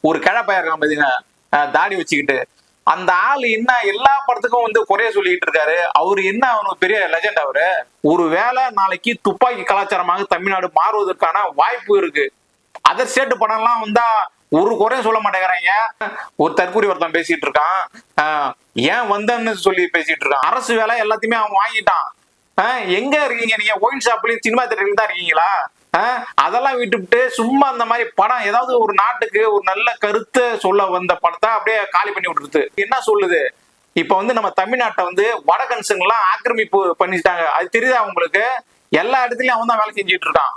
ஒரு கிழப்பையா இருக்கான் பாத்தீங்கன்னா தாடி வச்சுக்கிட்டு. அந்த ஆள் என்ன எல்லா படத்துக்கும் வந்து குறைய சொல்லிட்டு இருக்காரு. அவரு என்ன அவனுக்கு பெரிய லெஜெண்ட் அவரு. ஒரு வேலை நாளைக்கு துப்பாக்கி கலாச்சாரமாக தமிழ்நாடு மாறுவதற்கான வாய்ப்பு இருக்கு. அதர் ஸ்டேட் படம்லாம் வந்தா ஒரு குறையும் சொல்ல மாட்டேங்கிறாங்க. ஒரு தற்கூரி ஒருத்தன் பேசிட்டு இருக்கான். ஆஹ் ஏன் வந்தன்னு சொல்லி பேசிட்டு இருக்கான். அரசு வேலை எல்லாத்தையுமே அவன் வாங்கிட்டான். ஆஹ் எங்க இருக்கீங்க நீங்க? ஒயின் ஷாப்லயும் சினிமா தேட்டர்லயும் தான் இருக்கீங்களா? அதெல்லாம் விட்டுவிட்டு சும்மா அந்த மாதிரி படம் ஏதாவது ஒரு நாட்டுக்கு ஒரு நல்ல கருத்தை சொல்ல வந்த படத்தை அப்படியே காலி பண்ணி விட்டுருது. என்ன சொல்லுது? இப்ப வந்து நம்ம தமிழ்நாட்டை வந்து வடகன்ஸுங்கெல்லாம் ஆக்கிரமிப்பு பண்ணிட்டாங்க. அது தெரியுதா உங்களுக்கு? எல்லா இடத்துலயும் அவன் தான் வேலை செஞ்சுட்டு இருக்கான்.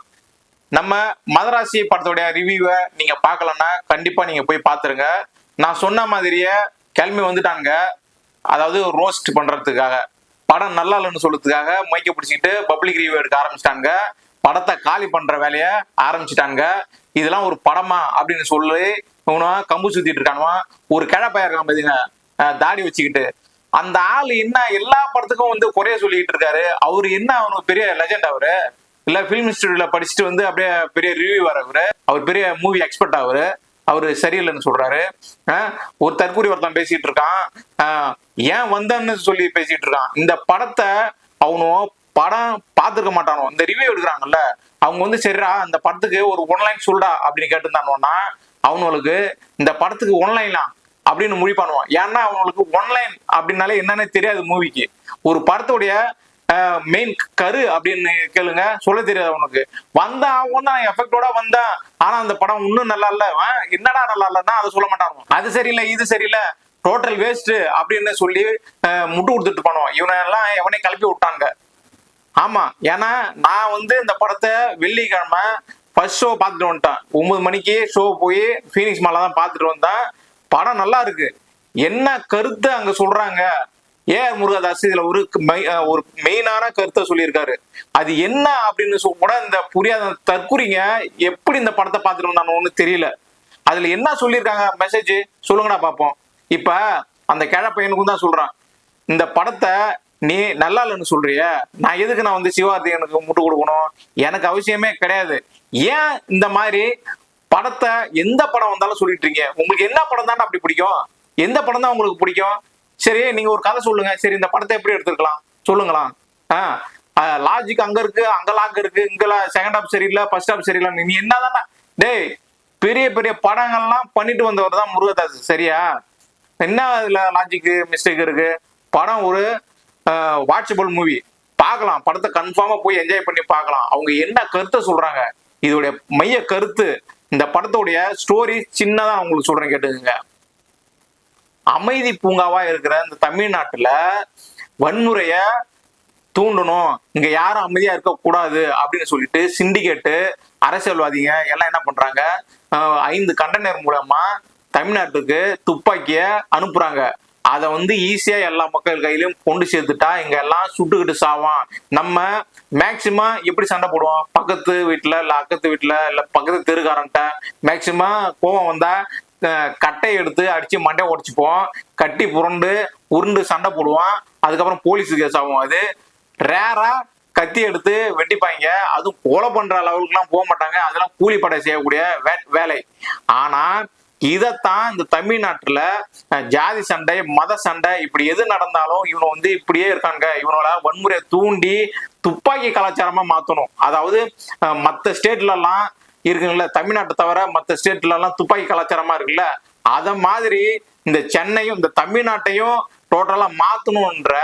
நம்ம மதராசி படத்தோடைய ரிவ்யூவை நீங்க பார்க்கலன்னா கண்டிப்பா நீங்க போய் பாத்துருங்க நான் சொன்ன மாதிரியே கிளம்பி வந்துட்டாங்க. அதாவது ரோஸ்ட் பண்றதுக்காக. படம் நல்லா இல்லைன்னு சொல்றதுக்காக மைக்க பிடிச்சிக்கிட்டு பப்ளிக் ரிவ்யூ எடுக்க ஆரம்பிச்சிட்டாங்க. படத்தை காலி பண்ற வேலைய ஆரம்பிச்சிட்டாங்க. இதெல்லாம் ஒரு படமா அப்படின்னு சொல்லி இவனா கம்பு சுத்திட்டு இருக்கானுவா. ஒரு கிழப்பையா இருக்கான் பாத்தீங்க தாடி வச்சுக்கிட்டு. அந்த ஆள் என்ன எல்லா படத்துக்கும் வந்து குறைய சொல்லிட்டு இருக்காரு. அவரு என்ன அவனுக்கு பெரிய லெஜெண்ட் அவரு. இல்ல பிலிம் இன்ஸ்டியூட்ல படிச்சுட்டு வந்து அப்படியே பெரிய ரிவ்யூ அவரு அவர் பெரிய மூவி எக்ஸ்பர்ட் அவரு. அவரு சரியில்லைன்னு சொல்றாரு. ஆஹ் ஒரு தற்கூரி ஒருத்தன் பேசிட்டு இருக்கான். ஆஹ் ஏன் வந்தன்னு சொல்லி பேசிட்டு இருக்கான். இந்த படத்தை அவனும் படம் பார்த்துருக்க மாட்டானோ இந்த ரிவ்யூ எடுக்கிறாங்கல்ல அவங்க வந்து சரிடா அந்த படத்துக்கு ஒரு ஒன்லைன் சொல்டா அப்படின்னு கேட்டிருந்தானோன்னா அவனுங்களுக்கு இந்த படத்துக்கு ஒன்லைன்லாம் அப்படின்னு முடிவு பண்ணுவான். ஏன்னா அவங்களுக்கு ஒன்லைன் அப்படின்னாலே என்னன்னே தெரியாது மூவிக்கு ஒரு படத்துடைய மெயின் கரு அப்படின்னு கேளுங்க சொல்ல தெரியாது அவனுக்கு. வந்தான் அவன் தான் எஃபெக்டோட வந்தான் ஆனா அந்த படம் இன்னும் நல்லா இல்ல. என்னடா நல்லா இல்லன்னா அதை சொல்ல மாட்டாங்க அது சரியில்லை இது சரியில்லை டோட்டல் வேஸ்ட் அப்படின்னு சொல்லி முட்டு கொடுத்துட்டு பண்ணுவான் இவனை எல்லாம் எவனை கிளப்பி விட்டாங்க. ஆமா ஏன்னா நான் வந்து இந்த படத்தை வெள்ளிக்கிழமை ஃபர்ஸ்ட் ஷோ பார்த்துட்டு வந்துட்டேன். ஒன்பது மணிக்கு ஷோ போய் ஃபீனிக்ஸ் மாலை தான் பார்த்துட்டு வந்தேன். படம் நல்லா இருக்கு. என்ன கருத்து அங்க சொல்றாங்க? ஏ முருகதாஸ் இதுல ஒரு ஒரு மெயினான கருத்தை சொல்லியிருக்காரு. அது என்ன அப்படின்னு கூட இந்த புரியாத தற்குறிங்க எப்படி இந்த படத்தை பார்த்துட்டு வந்தானோன்னு தெரியல. அதுல என்ன சொல்லியிருக்காங்க? மெசேஜ் சொல்லுங்கடா பார்ப்போம் இப்ப அந்த கிழ பையனுக்கும் தான் சொல்றான். இந்த படத்தை நீ நல்லா இல்லைன்னு சொல்றிய? நான் எதுக்கு நான் வந்து சிவார்த்திகனுக்கு முட்டு கொடுக்கணும்? எனக்கு அவசியமே கிடையாது. ஏன் இந்த மாதிரி படத்தை எந்த படம் வந்தாலும் சொல்லிட்டு இருக்கீங்க? உங்களுக்கு என்ன படம் தான் அப்படி பிடிக்கும்? எந்த படம் தான் உங்களுக்கு பிடிக்கும்? சரி நீங்க ஒரு கதை சொல்லுங்க. சரி இந்த படத்தை எப்படி எடுத்துக்கலாம் சொல்லுங்களா ஆஹ் லாஜிக் அங்க இருக்கு அங்க லாக் இருக்கு இங்கல செகண்ட் ஹாப் சரியில்லை ஃபர்ஸ்ட் ஹாப் சரியில்லை. நீ என்னதானே டேய் பெரிய பெரிய படங்கள்லாம் பண்ணிட்டு வந்தவர் தான் முருகதாஸ் சரியா? என்ன அதுல லாஜிக் மிஸ்டேக் இருக்கு? படம் ஒரு வாட்சபிள் மூவி பார்க்கலாம். படத்தை கன்ஃபார்மா போய் என்ஜாய் பண்ணி பார்க்கலாம். அவங்க என்ன கருத்தை சொல்றாங்க? இதோடைய மைய கருத்து இந்த படத்தோடைய ஸ்டோரி சின்னதா உங்களுக்கு சொல்றேன் கேட்டுக்கோங்க. அமைதி பூங்காவா இருக்கிற இந்த தமிழ்நாட்டுல வன்முறைய தூண்டணும். இங்க யாரும் அமைதியா இருக்க கூடாது அப்படின்னு சொல்லிட்டு சிண்டிகேட்டு அரசியல்வாதிங்க எல்லாம் என்ன பண்றாங்க? ஐந்து கண்டனர் மூலமா தமிழ்நாட்டுக்கு துப்பாக்கிய அனுப்புறாங்க. அதை வந்து ஈஸியா எல்லா மக்கள் கையிலும் கொண்டு சேர்த்துட்டா இங்க எல்லாம் சுட்டுக்கிட்டு சாவான். நம்ம மேக்சிமம் எப்படி சண்டை போடுவோம்? பக்கத்து வீட்டுல இல்ல அக்கத்து வீட்டுல இல்ல பக்கத்து தெருக்காரன்ட்ட மேக்சிமம் கோவம் வந்தா கட்டை கட்டையை எடுத்து அடிச்சு மண்டை உடைச்சுப்போம். கட்டி புரண்டு உருண்டு சண்டை போடுவோம். அதுக்கப்புறம் போலீஸ் கேஸ் ஆகும் அது. ரேரா கத்தி எடுத்து வெட்டிப்பாங்க. அதுவும் கொலை பண்ற லெவலுக்குலாம் போக மாட்டாங்க. அதெல்லாம் கூலிப்படை செய்யக்கூடிய வே- வேலை. ஆனா இதைத்தான் இந்த தமிழ்நாட்டுல ஜாதி சண்டை மத சண்டை இப்படி எது நடந்தாலும் இவனை வந்து இப்படியே இருக்காங்க இவனோட வன்முறையை தூண்டி துப்பாக்கி கலாச்சாரமா மாத்தணும். அதாவது அஹ், மத்த ஸ்டேட்ல எல்லாம் இருக்குங்கள தமிழ்நாட்டை தவிர மத்த ஸ்டேட்ல எல்லாம் துப்பாக்கி கலாச்சாரமா இருக்குல்ல அத மாதிரி இந்த சென்னையும் இந்த தமிழ்நாட்டையும் டோட்டலா மாத்தணும்ன்ற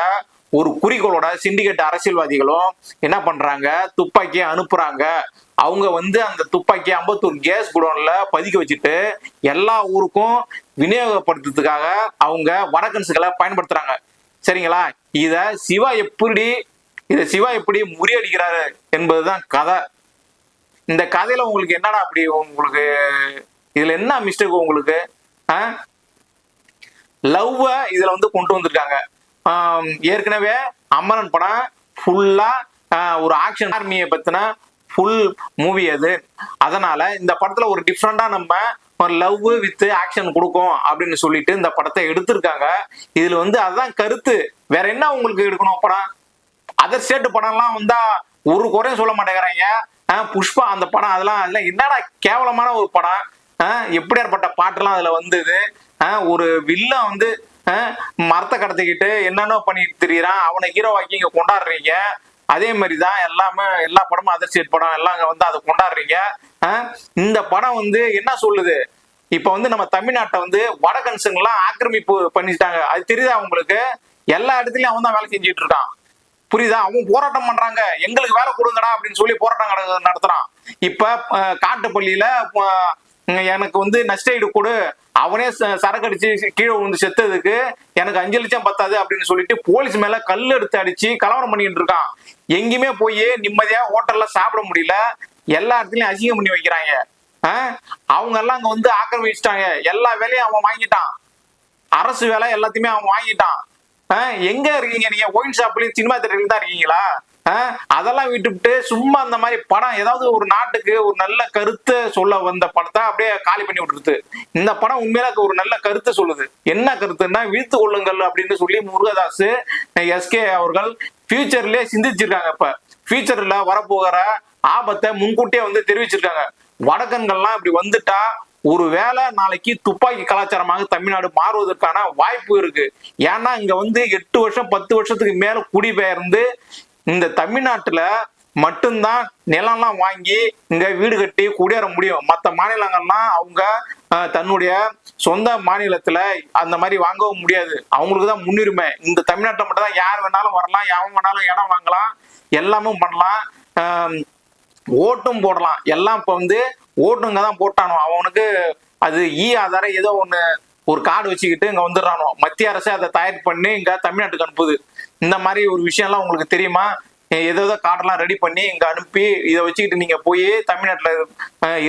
ஒரு குறிக்கோளோட சிண்டிகேட் அரசியல்வாதிகளும் என்ன பண்றாங்க? துப்பாக்கியை அனுப்புறாங்க. அவங்க வந்து அந்த துப்பாக்கியை அம்பத்தூர் கேஸ் குடோன்ல பதுக்கி வச்சுட்டு எல்லா ஊருக்கும் விநியோகப்படுத்துறதுக்காக அவங்க வடக்கன்ஸுகளை பயன்படுத்துறாங்க. சரிங்களா? இத சிவா எப்படி இத சிவா எப்படி முறியடிக்கிறாரு என்பதுதான் கதை. இந்த கதையில உங்களுக்கு என்னடா அப்படி உங்களுக்கு இதுல என்ன மிஸ்டேக் உங்களுக்கு? லவ்வ இதுல வந்து கொண்டு வந்திருக்காங்க. ஏற்கனவே அமரன் படம் ஃபுல்லா ஒரு ஆக்ஷன் ஆர்மியை பத்தின ஃபுல் மூவி அது. அதனால இந்த படத்துல ஒரு டிஃப்ரெண்டா நம்ம ஒரு லவ் வித் ஆக்ஷன் கொடுக்கும் அப்படின்னு சொல்லிட்டு இந்த படத்தை எடுத்திருக்காங்க. இதுல வந்து அதுதான் கருத்து. வேற என்ன உங்களுக்கு எடுக்கணும் படம் அதர் ஸ்டேட் படம்லாம் வந்தா ஒரு குறையும் சொல்ல மாட்டேங்கிறாங்க. புஷ்பா அந்த படம் அதெல்லாம் அதெல்லாம் என்னடா கேவலமான ஒரு படம். ஆஹ் எப்படியாற்பட்ட பாட்டுலாம் அதுல வந்தது. ஒரு வில்லன் வந்து மரத்தை கடத்திக்கிட்டு என்னென்ன பண்ணிட்டு திரியறான். அவனை ஹீரோவாக்கி இங்க கொண்டாடுறீங்க. அதே மாதிரி தான் எல்லாமே எல்லா படமும் அதர்சியட் படம் எல்லாம் அங்கே வந்து அதை கொண்டாடுறீங்க. இந்த படம் வந்து என்ன சொல்லுது? இப்போ வந்து நம்ம தமிழ்நாட்டை வந்து வடகன்சுங்கெல்லாம் ஆக்கிரமிப்பு பண்ணிட்டாங்க. அது தெரியுதா அவங்களுக்கு எல்லா இடத்துலயும் அவன் தான் வேலை செஞ்சுட்டு இருக்கான். புரியுதா? அவன் போராட்டம் பண்றாங்க. எங்களுக்கு வேலை கொடுங்கடா அப்படின்னு சொல்லி போராட்டம் நடத்துறான். இப்ப காட்டுப்பள்ளியில எனக்கு வந்து நஷ்டஈடு கூட. அவனே ச- சரக்கு அடிச்சு கீழே விழுந்து செத்ததுக்கு எனக்கு அஞ்சு லட்சம் பத்தாது அப்படின்னு சொல்லிட்டு போலீஸ் மேல கல் எடுத்து அடிச்சு கலவரம் பண்ணிட்டு இருக்கான். எங்கேயுமே போய் நிம்மதியா ஹோட்டல்ல சாப்பிட முடியல. எல்லா இடத்துலயும் அசிங்கம் பண்ணி வைக்கிறாங்க. அவங்க எல்லாம் அங்க வந்து ஆக்கிரமிச்சிட்டாங்க. எல்லா வேலையும் அவன் வாங்கிட்டான். அரசு வேலை எல்லாத்தையுமே அவன் வாங்கிட்டான். எங்க இருக்கீங்க நீங்க? ஒயின் ஷாப்லயும் சினிமா தேட்டர்லயும் தான் இருக்கீங்களா? அதெல்லாம் விட்டுவிட்டு சும்மா அந்த மாதிரி படம் ஏதாவது ஒரு நாட்டுக்கு ஒரு நல்ல கருத்தை சொல்ல வந்த படத்தை அப்படியே காலி பண்ணி விட்டுருது. இந்த படம் உண்மையில ஒரு நல்ல கருத்தை சொல்லுது. என்ன கருத்துன்னா வீழ்த்து கொள்ளுங்கள் அப்படின்னு சொல்லி முருகதாஸ் எஸ்கே அவர்கள் ஃபியூச்சர்லயே சிந்திச்சிருக்காங்க இப்ப. ஃபியூச்சர்ல வரப்போகிற ஆபத்தை முன்கூட்டியே வந்து தெரிவிச்சிருக்காங்க. வடக்கன்கள்லாம் இப்படி வந்துட்டா ஒருவேளை நாளைக்கு துப்பாக்கி கலாச்சாரமாக தமிழ்நாடு மாறுவதற்கான வாய்ப்பு இருக்கு. ஏன்னா இங்க வந்து எட்டு வருஷம் பத்து வருஷத்துக்கு மேல குடிபெயர்ந்து இந்த தமிழ்நாட்டுல மட்டும்தான் நிலம்லாம் வாங்கி இங்க வீடு கட்டி குடியேற முடியும். மற்ற மாநிலங்கள்லாம் அவங்க அஹ், தன்னுடைய சொந்த மாநிலத்துல அந்த மாதிரி வாங்கவும் முடியாது. அவங்களுக்கு தான் முன்னுரிமை. இந்த தமிழ்நாட்டில் மட்டும் தான் யார் வேணாலும் வரலாம் எவன் வேணாலும் இடம் வாங்கலாம் எல்லாமும் பண்ணலாம். ஆஹ், ஓட்டும் போடலாம். எல்லாம் இப்ப வந்து ஓட்டுங்க தான் போட்டானோ? அவனுக்கு அது ஈ ஆதாரம் ஏதோ ஒண்ணு ஒரு கார்டு வச்சுக்கிட்டு இங்க வந்துடுறானோ? மத்திய அரசு அதை தயார் பண்ணி இங்க தமிழ்நாட்டுக்கு அனுப்புது. இந்த மாதிரி ஒரு விஷயம்லாம் உங்களுக்கு தெரியுமா? ஏதோ கார்டெல்லாம் ரெடி பண்ணி இங்க அனுப்பி இதை வச்சுக்கிட்டு நீங்க போய் தமிழ்நாட்டுல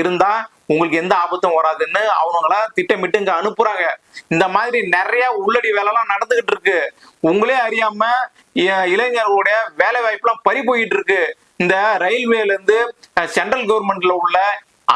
இருந்தா உங்களுக்கு எந்த ஆபத்தும் வராதுன்னு அவனுங்களா திட்டமிட்டு இங்க அனுப்புறாங்க. இந்த மாதிரி நிறைய உள்ளடி வேலைலாம் நடந்துகிட்டு இருக்கு. உங்களே அறியாம இளைஞர்களுடைய வேலை வாய்ப்புலாம் பறி போயிட்டு இருக்கு. இந்த ரயில்வேல இருந்து சென்ட்ரல் கவர்மெண்ட்ல உள்ள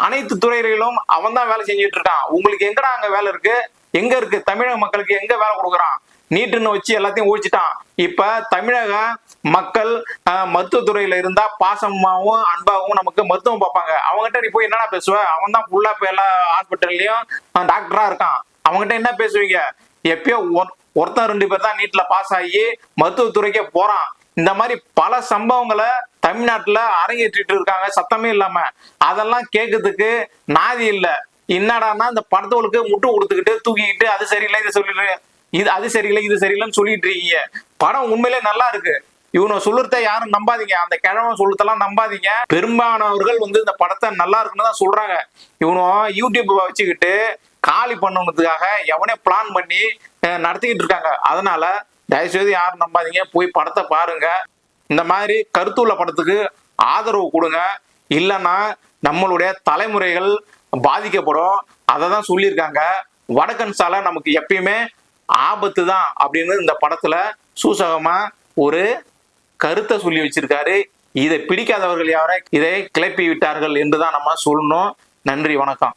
அனைத்து துறைகளிலும் அவன் தான் வேலை செஞ்சுட்டு இருக்கான். உங்களுக்கு எங்கடா அங்க வேலை இருக்கு? எங்க இருக்கு? தமிழக மக்களுக்கு எங்க வேலை கொடுக்குறான்? நீட்டுன்னு வச்சு எல்லாத்தையும் ஊழிச்சிட்டான். இப்ப தமிழக மக்கள் மருத்துவத்துறையில இருந்தா பாசமாவும் அன்பாகவும் நமக்கு மருத்துவம் பார்ப்பாங்க. அவங்ககிட்ட நீ போய் என்னடா பேசுவ? அவன் தான் ஃபுல்லா இப்ப எல்லா ஹாஸ்பிட்டல்லையும் டாக்டரா இருக்கான். அவங்ககிட்ட என்ன பேசுவீங்க? எப்பயோ ஒரு- ஒருத்தன் ரெண்டு பேர் தான் நீட்ல பாஸ் ஆகி மருத்துவத்துறைக்கே போறான். இந்த மாதிரி பல சம்பவங்களை தமிழ்நாட்டுல அரங்கேற்றிட்டு இருக்காங்க. சத்தமே இல்லாம. அதெல்லாம் கேட்கறதுக்கு நாதி இல்ல. என்னடான்னா இந்த படத்தோளுக்கு முட்டு கொடுத்துக்கிட்டு தூக்கிக்கிட்டு அது சரியில்லை இதை சொல்லிடு இது அது சரியில்லை இது சரியில்லைன்னு சொல்லிட்டு இருக்கீங்க. படம் உண்மையிலே நல்லா இருக்கு. இவனை சொல்லுறத யாரும் நம்பாதீங்க. அந்த கிழவன் சொல்லுறதெல்லாம் நம்பாதீங்க. பெரும்பாலானவர்கள் வந்து இந்த படத்தை நல்லா இருக்குன்னு தான் சொல்றாங்க. இவனும் யூடியூப் வச்சுக்கிட்டு காலி பண்ணணுத்துக்காக எவனே பிளான் பண்ணி நடத்திக்கிட்டு இருக்காங்க. அதனால தயவுசெய்து யாரும் நம்பாதீங்க. போய் படத்தை பாருங்க. இந்த மாதிரி கருத்துள்ள படத்துக்கு ஆதரவு கொடுங்க. இல்லைன்னா நம்மளுடைய தலைமுறைகள் பாதிக்கப்படும். அதை தான் சொல்லியிருக்காங்க. வடக்கன் சாலை நமக்கு எப்பயுமே ஆபத்து தான் அப்படின்னு இந்த படத்துல சூசகமா ஒரு கருத்தை சொல்லி வச்சிருக்காரு. இதை பிடிக்காதவர்கள் யாரை? இதை கிளப்பி விட்டார்கள் என்றுதான் நம்ம சொல்லணும். நன்றி வணக்கம்.